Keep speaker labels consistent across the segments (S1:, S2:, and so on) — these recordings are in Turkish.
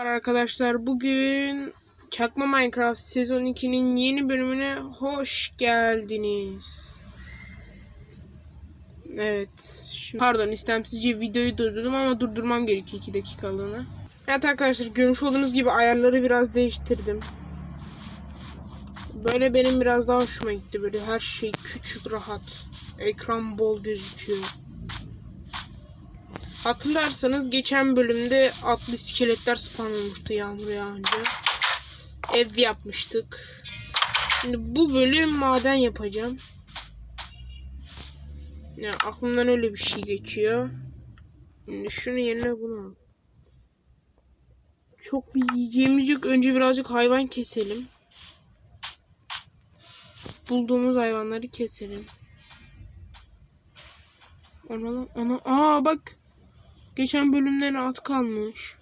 S1: Merhabalar arkadaşlar. Bugün Çakma Minecraft sezon 2'nin yeni bölümüne hoş geldiniz. Evet. Şimdi, pardon istemsizce videoyu durdurdum ama durdurmam gerekiyor 2 dakikalığına. Evet arkadaşlar görmüş olduğunuz gibi ayarları biraz değiştirdim. Böyle benim biraz daha hoşuma gitti. Böyle her şey küçük rahat. Ekran bol gözüküyor. Hatırlarsanız geçen bölümde atlı iskeletler spawn olmuştu yağmur yağınca. Ev yapmıştık. Şimdi bu bölüm maden yapacağım. Ya aklımdan öyle bir şey geçiyor. Şimdi şunu yerine bunu. Çok bir yiyeceğimiz yok. Önce birazcık hayvan keselim. Bulduğumuz hayvanları keselim. Ona lan ona. Aa bak. Geçen bölümden at kalmış.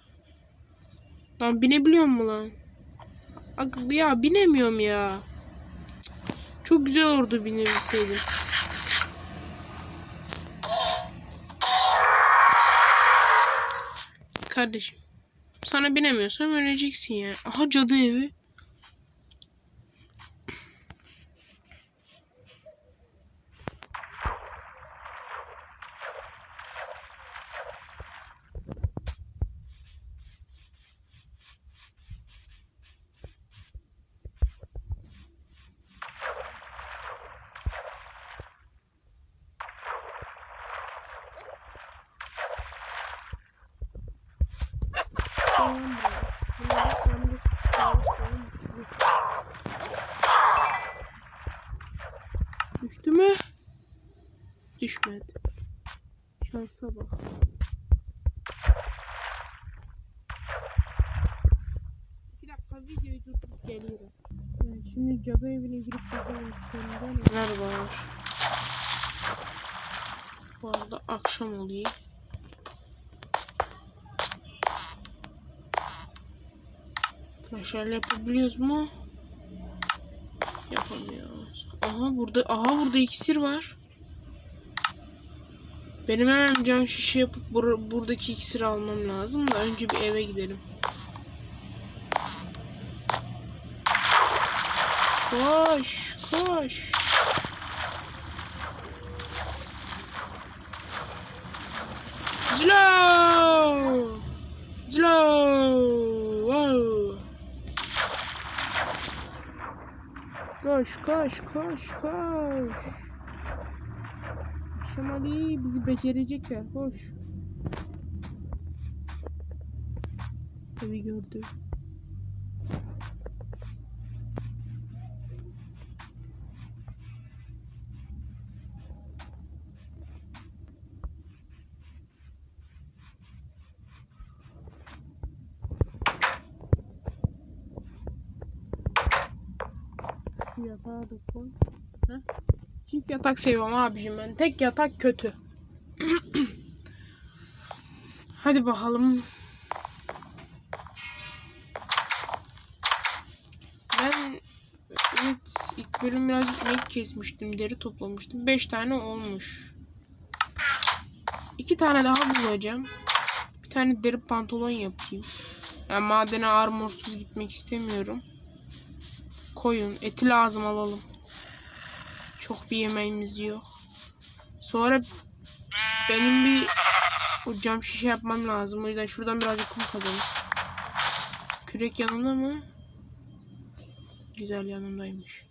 S1: Lan binebiliyor mu lan? Ya binemiyorum ya. Çok güzel olurdu binebilseydim. Kardeşim. Sana binemiyorsam öleceksin ya. Aha cadı evi. Düşmedi. Şansa bak. Bir dakika videoyu durdurup geliyorum. Yani şimdi cadı evine girip bakalım sonunda neler var. Bu arada akşam oluyor. Meşale yapabiliyoruz mu? Yapamıyoruz. Aha burada aha burada iksir var. Benim hemen cam şişe yapıp bur- buradaki iksiri almam lazım da önce bir eve gidelim. Koş, koş. Zlo! Zlo! Wow! Koş koş koş koş. Şamali bizi becerecekler. Koş. Tabii gördü. Şu yatağı da koy. Heh. Çift yatak seviyorum abicim ben. Tek yatak kötü. Hadi bakalım. Ben evet ilk bölüm birazcık inek kesmiştim. Deri toplamıştım. 5 tane olmuş. 2 tane daha bulacağım. Bir tane deri pantolon yapayım. Yani madene armorsuz gitmek istemiyorum. Koyun. Eti lazım alalım. Çok bir yemeğimiz yok. Sonra benim bir o cam şişe yapmam lazım. O yüzden şuradan birazcık kum kazanım. Kürek yanımda mı? Güzel yanımdaymış.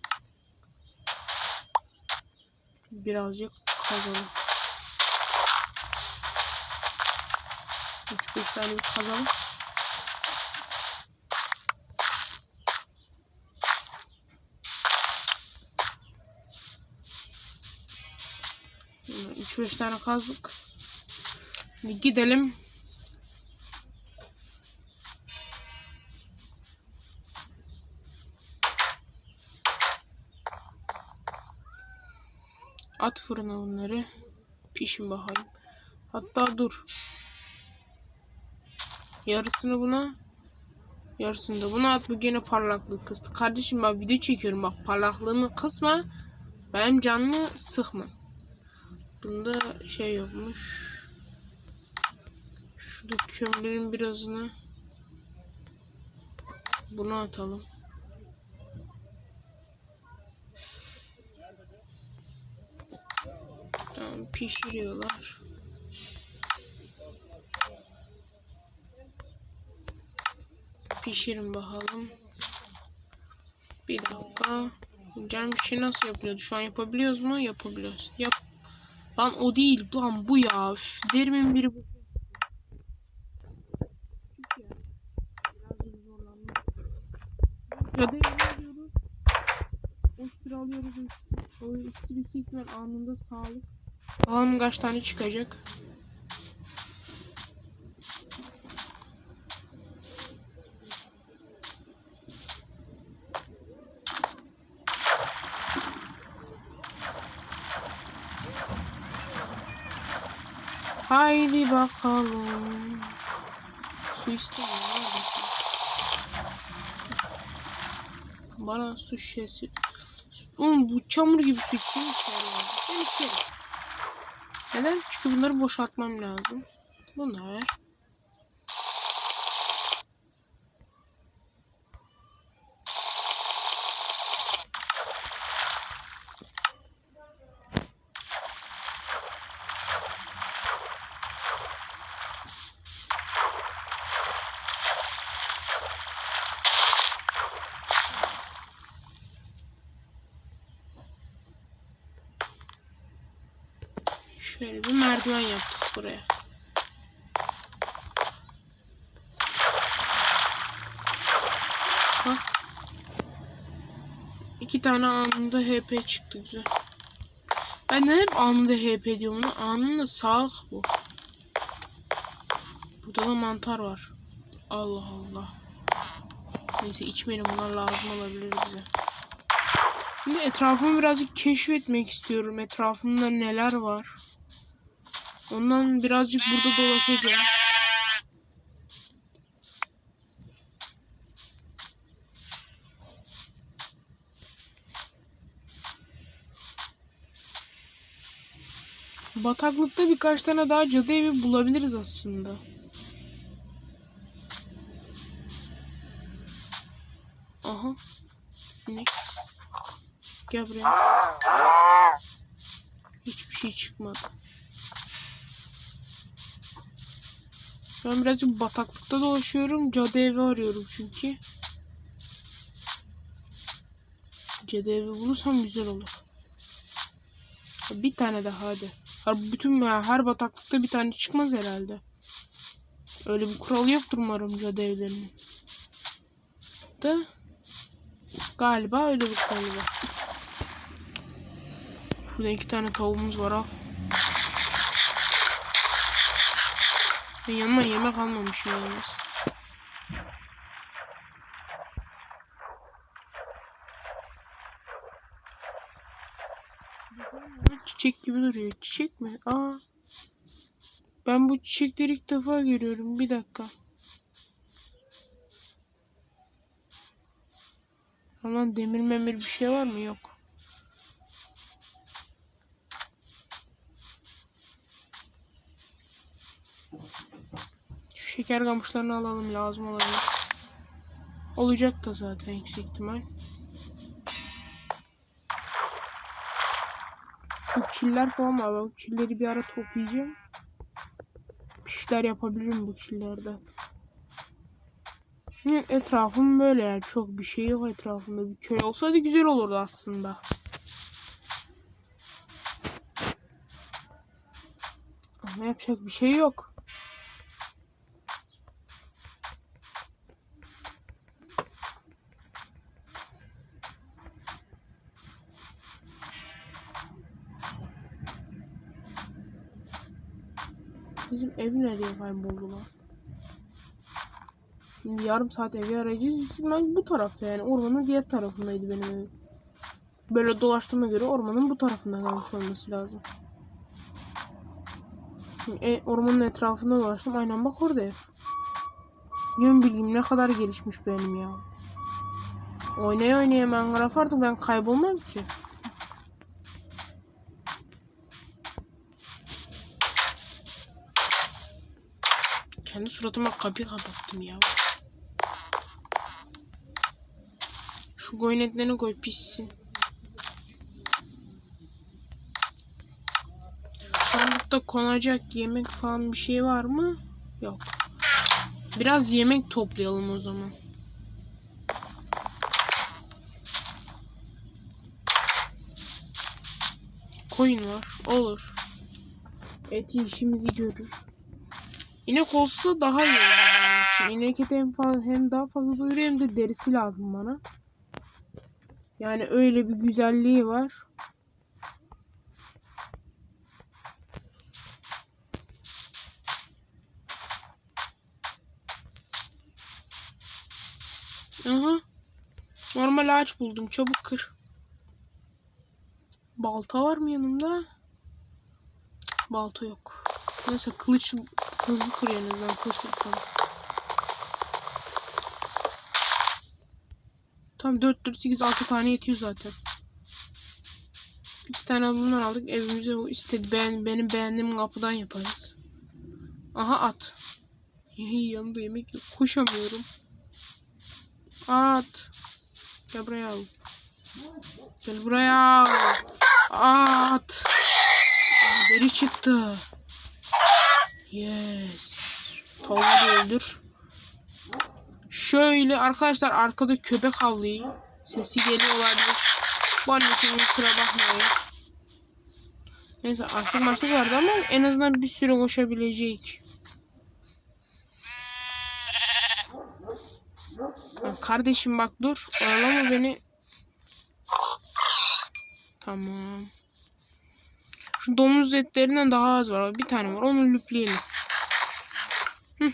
S1: Birazcık kazanım. 3-5 tane bir kazanım. 3 tane kazdık. Şimdi gidelim. At fırına bunları. Pişin bakayım. Hatta dur. Yarısını buna. Yarısını da buna at. Bu gene parlaklık kıstı. Kardeşim ben video çekiyorum bak. Parlaklığını kısma. Benim canımı sıkma. Bunda şey yokmuş. Şurada kömürlerin birazını Bunu atalım. Tamam pişiriyorlar. Pişirin bakalım. Bir dakika. Cam işi nasıl yapılıyordu? Şu an yapabiliyoruz mu? Yapabiliyoruz. Yap. Lan o değil. Lan bu ya. Üf, derimin biri bu. Ya ne alıyoruz? O sıra alıyoruz. O ikisi ihtimal anında sağlık. Bakalım kaç tane çıkacak. Haydi bakalım. Su istemiyorum. Bana su şişesi. Oğlum bu çamur gibi su içerim. Neden? Çünkü bunları boşaltmam lazım. Bunu Şöyle bir merdiven yaptık buraya. Bak. İki tane anında HP çıktı güzel. Ben de hep anında HP diyorum ona. Anında sağlık bu. Burada da mantar var. Allah Allah. Neyse içmeyelim bunlar lazım olabilir bize. Şimdi etrafımı birazcık keşfetmek istiyorum. Etrafımda neler var. Ondan birazcık burada dolaşacağım. Bataklıkta birkaç tane daha cadı evi bulabiliriz aslında. Aha. Ne? Gel buraya. Hiçbir şey çıkmadı. Ben birazcık bataklıkta dolaşıyorum. Cadı evi arıyorum çünkü. Cadı evi bulursam güzel olur. Bir tane daha hadi. Her, bütün her bataklıkta bir tane çıkmaz herhalde. Öyle bir kural yoktur umarım cadı evlerinin. Da galiba öyle bir kural var. Şurada iki tane tavuğumuz var al. Yanıma yemek almamışım yalnız. Çiçek gibi duruyor. Çiçek mi? Aa. Ben bu çiçekleri ilk defa görüyorum. Bir dakika. Ama demir memir bir şey var mı? Yok. Şeker kamışlarını alalım lazım olabilir. Olacak da zaten yüksek ihtimal. Bu killer falan var. Bu killeri bir ara toplayacağım. Bir şeyler yapabilirim bu killerde. Hı, Etrafım böyle yani. Çok bir şey yok etrafımda. Bir köy olsaydı güzel olurdu aslında. Ama yapacak bir şey yok. Bizim ev nereye kayboldu lan? Şimdi yarım saat evi arayacağız. Ben bu tarafta yani ormanın diğer tarafındaydı benim evim. Böyle dolaştığıma göre ormanın bu tarafında kalmış olması lazım. Şimdi, e, ormanın etrafında dolaştım. Aynen bak orada ev. Yön bilgim ne kadar gelişmiş benim ya. Oynaya oynaya Minecraft artık ben kaybolmam ki. Kendi suratıma kapıyı kapattım ya. Şu koyun etlerini koy pişsin. Sandıkta konacak yemek falan bir şey var mı? Yok. Biraz yemek toplayalım o zaman. Koyun var. Olur. Eti işimizi görür. İnek olsa daha iyi benim için. İnek eti hem, fazla, hem daha fazla doyuruyor hem de derisi lazım bana. Yani öyle bir güzelliği var. Aha. Normal ağaç buldum. Çabuk kır. Balta var mı yanımda? Balta yok. Neyse kılıç hızlı kırıyor en azından. Tam 4 4 8 6 tane yetiyor zaten. İki tane bundan aldık evimize o istedi ben benim beğendiğim kapıdan yaparız. Aha at. Yanında yemek yok. Koşamıyorum. At. Gel buraya al. Gel buraya. At. Deri çıktı. Yes. Tavuğu öldür. Şöyle arkadaşlar arkada köpek havlıyor. Sesi geliyor olabilir. Bu anne için kusura bakmayın. Neyse açlık maçlık vardı ama en azından bir süre koşabilecek. Kardeşim bak dur. Oyalama beni. Tamam. Şu domuz etlerinden daha az var. Bir tane var. Onu lüpleyelim. Hı.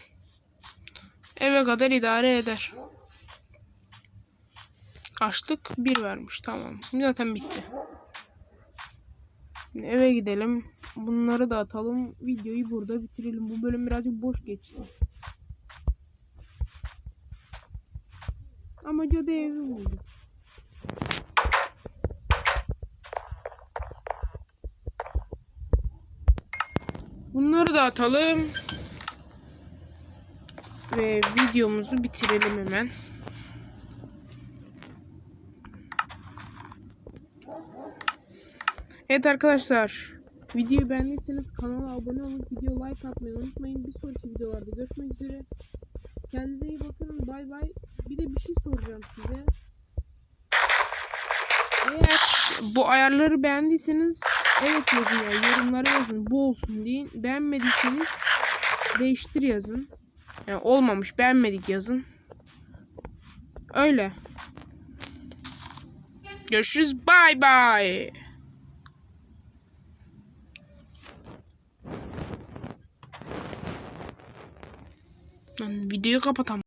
S1: Eve kadar idare eder. Açlık bir vermiş. Tamam. Zaten bitti. Şimdi eve gidelim. Bunları da atalım. Videoyu burada bitirelim. Bu bölüm birazcık boş geçti. Ama cadı evi bulduk. Bunları da atalım. Ve videomuzu bitirelim hemen. Evet arkadaşlar. Videoyu beğendiyseniz kanala abone olup video like atmayı unutmayın. Bir sonraki videolarda görüşmek üzere. Kendinize iyi bakın. Bay bay. Bir de bir şey soracağım size. Eğer bu ayarları beğendiyseniz evet yazın ya. Yorumlara yazın. Bu olsun deyin. Beğenmediyseniz değiştir yazın. Yani olmamış beğenmedik yazın. Öyle. Görüşürüz. Bay bay. Videoyu kapatam.